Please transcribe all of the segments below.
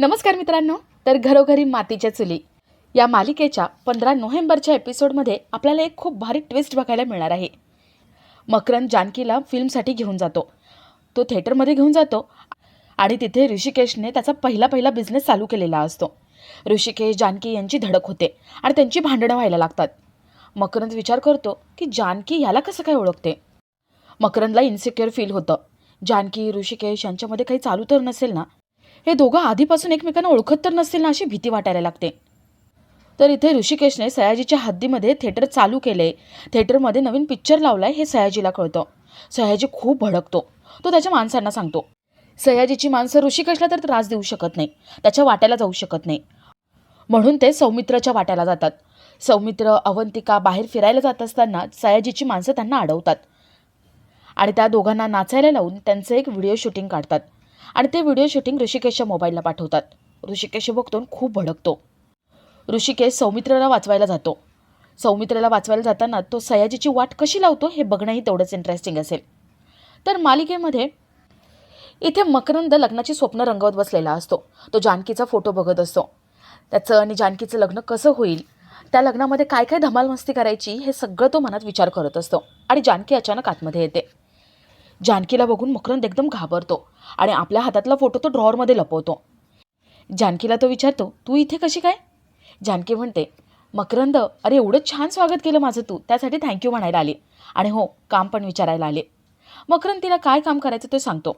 नमस्कार मित्रांनो तर घरोघरी मातीच्या चुली या मालिकेच्या पंधरा नोव्हेंबरच्या एपिसोडमध्ये आपल्याला एक खूप भारी ट्विस्ट बघायला मिळणार आहे. मकरंद जानकीला फिल्मसाठी घेऊन जातो. तो थिएटरमध्ये घेऊन जातो आणि तिथे ऋषिकेशने त्याचा पहिला पहिला बिझनेस चालू केलेला असतो. ऋषिकेश जानकी यांची धडक होते आणि त्यांची भांडणं व्हायला लागतात. मकरंद विचार करतो की जानकी याला कसं काय ओळखते? मकरंदला इन्सिक्युअर फील होतं. जानकी ऋषिकेश यांच्यामध्ये काही चालू तर नसेल ना? हे दोघं आधीपासून एकमेकांना ओळखत तर नसतील ना अशी भीती वाटायला लागते. तर इथे ऋषिकेशने सयाजीच्या हद्दीमध्ये थिएटर चालू केले. थिएटरमध्ये नवीन पिक्चर लावलाय हे सयाजीला कळतं. सयाजी खूप भडकतो. तो त्याच्या माणसांना सांगतो. सयाजीची माणसं ऋषिकेशला तर त्रास देऊ शकत नाही. त्याच्या वाट्याला जाऊ शकत नाही. म्हणून ते सौमित्रच्या वाट्याला जातात. सौमित्र अवंतिका बाहेर फिरायला जात असताना सयाजीची माणसं त्यांना अडवतात. आणि त्या दोघांना नाचायला लावून त्यांचं एक व्हिडिओ शूटिंग काढतात. आणि ते व्हिडिओ शूटिंग ऋषिकेशच्या मोबाईलला पाठवतात. ऋषिकेश बघतून बघतो खूप भडकतो. ऋषिकेश सौमित्रला वाचवायला जातो. सौमित्रला वाचवायला जाताना तो सयाजीची वाट कशी लावतो हे बघणंही तेवढंच इंटरेस्टिंग असेल. तर मालिकेमध्ये इथे मकरंद लग्नाची स्वप्न रंगवत बसलेला असतो. तो जानकीचा फोटो बघत असतो. त्याचं आणि जानकीचं लग्न कसं होईल? त्या लग्नामध्ये काय काय धमाल मस्ती करायची हे सगळं तो मनात विचार करत असतो. आणि जानकी अचानक आतमध्ये येते. जानकीला बघून मकरंद एकदम घाबरतो आणि आपल्या हातातला फोटो तो ड्रॉवरमध्ये लपवतो. जानकीला तो विचारतो तू इथे कशी काय? जानकी म्हणते मकरंद अरे एवढं छान स्वागत केलं माझं तू त्यासाठी थँक्यू म्हणायला आले. आणि हो काम पण विचारायला आले. मकरंद तिला काय काम करायचं ते सांगतो.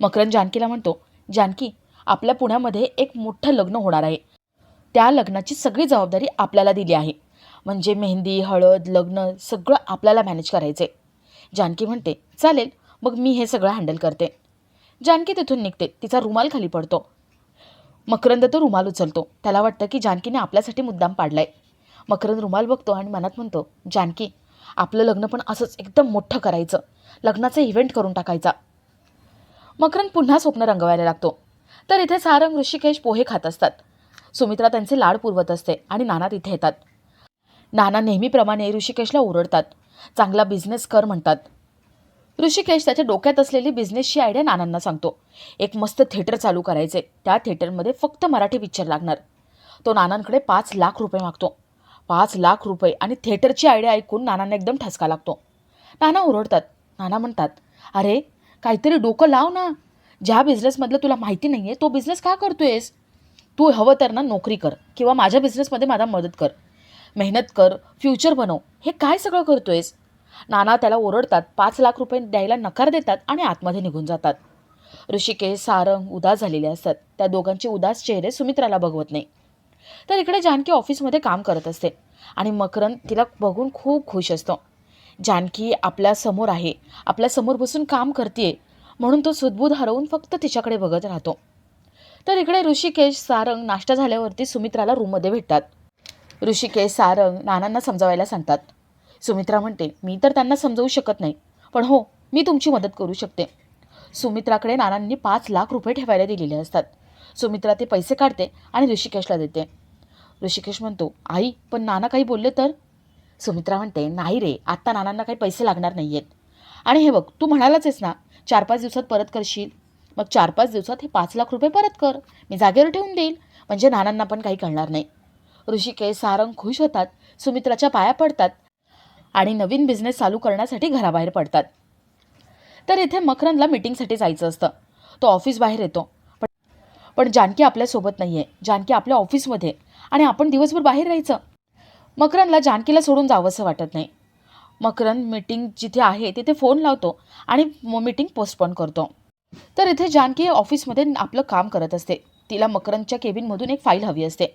मकरंद जानकीला म्हणतो जानकी आपल्या पुण्यामध्ये एक मोठं लग्न होणार आहे. त्या लग्नाची सगळी जबाबदारी आपल्याला दिली आहे. म्हणजे मेहंदी हळद लग्न सगळं आपल्याला मॅनेज करायचं आहे जानकी म्हणते चालेल मग मी हे सगळं हँडल करते. जानकी तिथून निघते तिचा रुमाल खाली पडतो. मकरंद तो रुमाल उचलतो. त्याला वाटतं की जानकीने आपल्यासाठी मुद्दाम पाडलाय. मकरंद रुमाल बघतो आणि मनात म्हणतो जानकी आपलं लग्न पण असंच एकदम मोठं करायचं. लग्नाचा इव्हेंट करून टाकायचा. मकरंद पुन्हा स्वप्न रंगवायला लागतो. तर इथे सारंग ऋषिकेश पोहे खात असतात. सुमित्रा त्यांचे लाड पुरवत असते आणि नाना तिथे येतात. नाना नेहमीप्रमाणे ऋषिकेशला ओरडतात. चांगला बिझनेस कर म्हणतात. ऋषिकेश त्याच्या डोक्यात असलेली बिझनेसची आयडिया नानांना सांगतो. एक मस्त थिएटर चालू करायचे त्या थिएटरमध्ये फक्त मराठी पिक्चर लागणार. तो नानांकडे पाच लाख रुपये मागतो. पाच लाख रुपये आणि थिएटरची आयडिया ऐकून नानांना एकदम ठसका लागतो. नाना ओरडतात. नाना म्हणतात अरे काहीतरी डोकं लाव ना. ज्या बिझनेसमधलं तुला माहिती नाही आहे तो बिझनेस का करतोयस? तू हवं तर ना नोकरी कर किंवा माझ्या बिझनेसमध्ये माझा मदत कर. मेहनत कर फ्युचर बनव. हे काय सगळं करतोयस? नाना त्याला ओरडतात पाच लाख रुपये द्यायला नकार देतात आणि आतमध्ये निघून जातात. ऋषिकेश सारंग उदास झालेले असतात. त्या दोघांचे उदास चेहरे सुमित्राला बघवत नाही. तर इकडे जानकी ऑफिसमध्ये काम करत असते आणि मकरंद तिला बघून खूप खुश असतो. जानकी आपल्यासमोर आहे. आपल्यासमोर बसून काम करते म्हणून तो सुदबूध हरवून फक्त तिच्याकडे बघत राहतो. तर इकडे ऋषिकेश सारंग नाश्ता झाल्यावरती सुमित्राला रूममध्ये भेटतात. ऋषिकेश सारंग नानांना समजावायला सांगतात. सुमित्रा म्हणते मी तर त्यांना समजवू शकत नाही पण हो मी तुमची मदत करू शकते. सुमित्राकडे नानांनी पाच लाख रुपये ठेवायला दिलेले असतात. सुमित्रा ते पैसे काढते आणि ऋषिकेशला देते. ऋषिकेश म्हणतो आई पण नाना काही बोलले तर? सुमित्रा म्हणते नाही रे आत्ता नानांना काही पैसे लागणार नाही आहेत आणि हे बघ तू म्हणालाच आहेस ना चार पाच दिवसात परत करशील. मग चार पाच दिवसात हे पाच लाख रुपये परत कर. मी जागेवर ठेवून देईल. म्हणजे नानांना पण काही कळणार नाही. ऋषिकेश सारंग खुश होतात सुमित्राच्या पाया पडतात आणि नवीन बिझनेस चालू करण्यासाठी घराबाहेर पडतात. तर इथे मकरंदला मीटिंगसाठी जायचं असतं. तो ऑफिस बाहेर येतो. पण पण जानकी आपल्यासोबत नाही आहे जानकी आपल्या ऑफिसमध्ये आणि आपण दिवसभर बाहेर राहायचं. मकरंदला जानकीला सोडून जावंसं वाटत नाही. मकरंद मीटिंग जिथे आहे तिथे फोन लावतो आणि मीटिंग पोस्टपोन करतो. तर इथे जानकी ऑफिसमध्ये आपलं काम करत असते. तिला मकरंदच्या केबिनमधून एक फाईल हवी असते.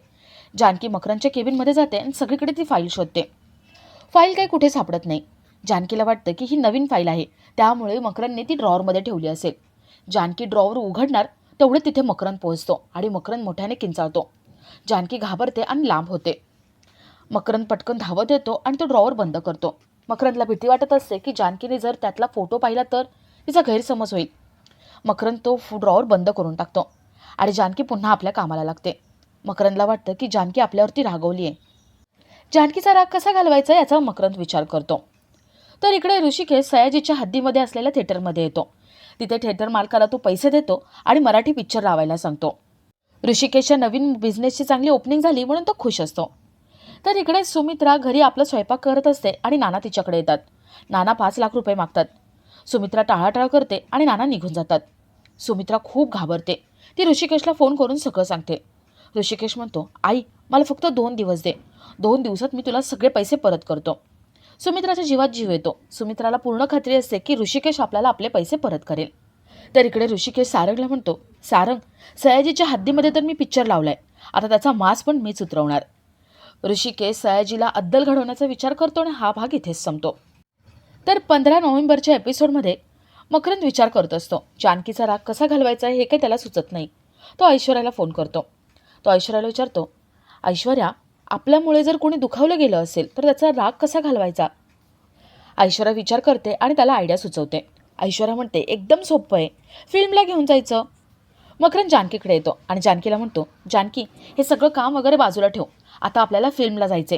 जानकी मकरंदच्या केबिनमध्ये जाते आणि सगळीकडे ती फाईल शोधते. फाईल काही कुठे सापडत नाही. जानकीला वाटतं की ही नवीन फाईल आहे. त्यामुळे मकरांनी ती ड्रॉवरमध्ये ठेवली असेल. जानकी ड्रॉवर उघडणार तेवढे तिथे मकरंद पोहोचतो आणि मकरंद मोठ्याने किंचाळतो. जानकी घाबरते आणि लांब होते. मकरंद पटकन धावत येतो आणि तो ड्रॉवर बंद करतो. मकरंदला भीती वाटत असते की जानकीने जर त्यातला फोटो पाहिला तर तिचा गैरसमज होईल. मकरंद तो ड्रॉवर बंद करून टाकतो. आणि जानकी पुन्हा आपल्या कामाला लागते. मकरंदला वाटतं की जानकी आपल्यावरती रागवली आहे जानकीचा राग कसा घालवायचा याचा मकरंद विचार करतो. तर इकडे ऋषिकेश सयाजीच्या हद्दीमध्ये असलेल्या थिएटरमध्ये येतो. तिथे थिएटर मालकाला तो पैसे देतो आणि मराठी पिक्चर लावायला सांगतो. ऋषिकेशच्या नवीन बिझनेसची चांगली ओपनिंग झाली म्हणून तो खुश असतो. तर इकडे सुमित्रा घरी आपला स्वयंपाक करत असते आणि नाना तिच्याकडे येतात. नाना पाच लाख रुपये मागतात. सुमित्रा टाळाटाळ करते आणि नाना निघून जातात. सुमित्रा खूप घाबरते. ती ऋषिकेशला फोन करून सगळं सांगते. ऋषिकेश म्हणतो आई मला फक्त दोन दिवस दे. दोन दिवसात मी तुला सगळे पैसे परत करतो. सुमित्राच्या जीवात जीव येतो. सुमित्राला पूर्ण खात्री असते की ऋषिकेश आपल्याला आपले पैसे परत करेल. तर इकडे ऋषिकेश सारंगला म्हणतो सारंग सयाजीच्या हद्दीमध्ये तर मी पिक्चर लावलाय. आता त्याचा मास पण मीच उतरवणार. ऋषिकेश सयाजीला अद्दल घडवण्याचा विचार करतो आणि हा भाग इथेच संपतो. तर पंधरा नोव्हेंबरच्या एपिसोडमध्ये मकरंद विचार करत असतो जानकीचा राग कसा घालवायचा हे काही त्याला सुचत नाही. तो ऐश्वर्याला फोन करतो तो ऐश्वर्याला विचारतो ऐश्वर्या आपल्यामुळे जर कोणी दुखावलं गेलं असेल तर त्याचा राग कसा घालवायचा? ऐश्वर्या विचार करते आणि त्याला आयडिया सुचवते. ऐश्वर्या म्हणते एकदम सोपं आहे. फिल्मला घेऊन जायचं. मकरन जानकीकडे येतो आणि जानकीला म्हणतो जानकी हे सगळं काम वगैरे बाजूला ठेव. आता आपल्याला फिल्मला जायचे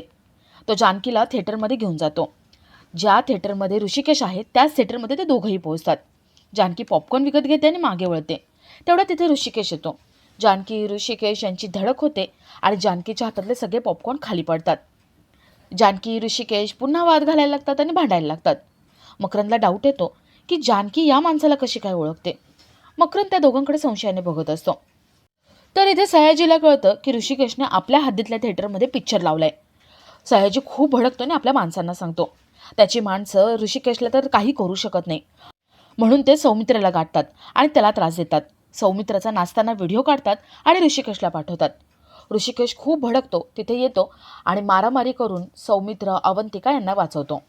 तो जानकीला थिएटरमध्ये घेऊन जातो. ज्या थिएटरमध्ये ऋषिकेश आहे त्याच थिएटरमध्ये ते दोघंही पोहोचतात. जानकी पॉपकॉर्न विकत घेते आणि मागे वळते. तेवढ्या तिथे ऋषिकेश येतो. जानकी ऋषिकेश यांची धडक होते आणि जानकीच्या हातातले सगळे पॉपकॉर्न खाली पडतात. जानकी ऋषिकेश पुन्हा वाद घालायला लागतात आणि भांडायला लागतात. मकरंदला डाऊट येतो की जानकी या माणसाला कशी काय ओळखते? मकरंद त्या दोघांकडे संशयाने बघत असतो. तर इथे सयाजीला कळतं की ऋषिकेशने आपल्या हद्दीतल्या थिएटरमध्ये पिक्चर लावलाय. सयाजी खूप भडकतो आणि आपल्या माणसांना सांगतो. त्याची माणसं ऋषिकेशला तर काही करू शकत नाही. म्हणून ते सौमित्र्याला गाठतात आणि त्याला त्रास देतात. सौमित्राचा नाचताना व्हिडिओ काढतात आणि ऋषिकेशला पाठवतात. ऋषिकेश खूप भडकतो तिथे येतो आणि मारामारी करून सौमित्र अवंतिका यांना वाचवतो.